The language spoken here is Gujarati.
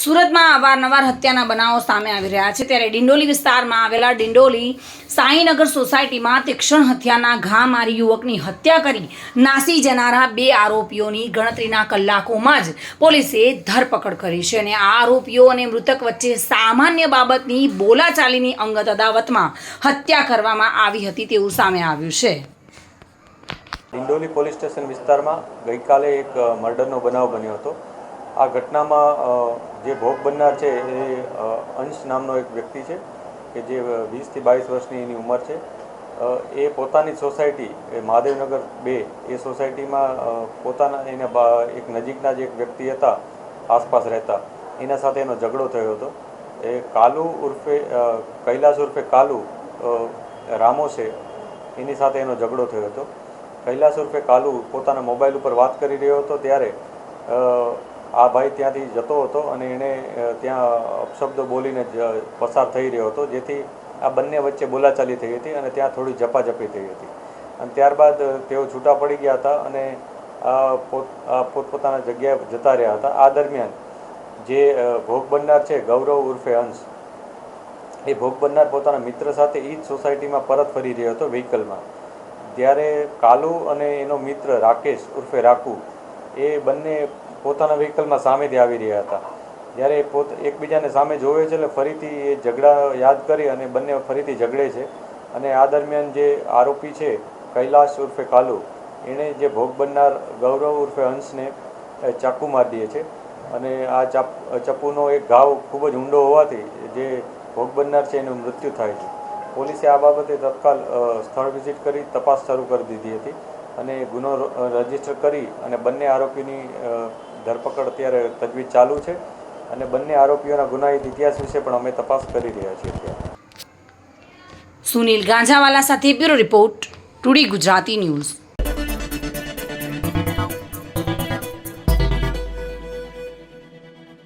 સુરતમાં અવારનવાર હત્યાના બનાવો સામે આવી રહ્યા છે. ત્યારે ડિંડોલી વિસ્તારમાં આવેલા ડિંડોલી સાંઈનગર સોસાયટીમાં તીક્ષણ હત્યાના ઘા મારી યુવકની હત્યા કરી નાસી જનારા બે આરોપીઓની ગણતરીના કલાકોમાં જ પોલીસે ધરપકડ કરી છે અને આ આરોપીઓ અને મૃતક વચ્ચે સામાન્ય બાબતની બોલાચાલીની અંગત અદાવતમાં હત્યા કરવામાં આવી હતી તેવું સામે આવ્યું છે. ડિંડોલી પોલીસ સ્ટેશન વિસ્તારમાં ગઈકાલે એક મર્ડરનો બનાવ બન્યો હતો. આ ઘટનામાં જે ભોગ બનનાર છે એ અંશ નામનો એક વ્યક્તિ છે, કે જે વીસથી બાવીસ વર્ષની એની ઉંમર છે. એ પોતાની સોસાયટી, એ મહાદેવનગર બે, એ સોસાયટીમાં પોતાના એના એક નજીકના જે એક વ્યક્તિ હતા, આસપાસ રહેતા. એના સાથે એનો ઝઘડો થયો હતો. એ કાલુ ઉર્ફે કૈલાસ ઉર્ફે કાલુ રામો છે, એની સાથે એનો ઝઘડો થયો હતો. કૈલાસ ઉર્ફે કાલુ પોતાના મોબાઈલ ઉપર વાત કરી રહ્યો હતો ત્યારે આ ભાઈ ત્યાંથી જતો હતો અને એણે ત્યાં અપશબ્દો બોલીને જ પસાર થઈ રહ્યો હતો, જેથી આ બંને વચ્ચે બોલાચાલી થઈ હતી અને ત્યાં થોડી ઝપાઝપી થઈ હતી. અને ત્યારબાદ તેઓ છૂટા પડી ગયા હતા અને પોતપોતાના જગ્યાએ જતા રહ્યા હતા. આ દરમિયાન જે ભોગ બનનાર છે ગૌરવ ઉર્ફે અંશ, એ ભોગ બનનાર પોતાના મિત્ર સાથે એ જ સોસાયટીમાં પરત ફરી રહ્યો હતો વ્હીકલમાં. ત્યારે કાલુ અને એનો મિત્ર રાકેશ ઉર્ફે રાખુ એ બંને પોતાના વ્હીકલમાં સામેથી આવી રહ્યા હતા. જ્યારે પોત, એકબીજાને સામે જોવે છે એટલે ફરીથી એ ઝઘડા યાદ કરી અને બંને ફરીથી ઝઘડે છે. અને આ દરમિયાન જે આરોપી છે, કૈલાશ ઉર્ફે કાલુ, એણે જે ભોગ બનનાર ગૌરવ ઉર્ફે હંસને ચાકુ મારી દે છે. અને આ ચાપ ચપ્પુનો એક ઘાવ ખૂબ જ ઊંડો હોવાથી જે ભોગ બનનાર છે, એનું મૃત્યુ થાય છે. પોલીસે આ બાબતે તત્કાલ સ્થળ વિઝિટ કરી તપાસ શરૂ કરી દીધી હતી. અને ગુનો રજિસ્ટર કરી અને બંને આરોપીની ધરપકડ અત્યારે તજવીજ ચાલુ છે અને બંને આરોપીઓના ગુનાહિત ઇતિહાસ વિશે પણ અમે તપાસ કરી રહ્યા છીએ અત્યારે. સુનિલ ગાંજાવાલા સાથે bureau report, two D Gujarati news.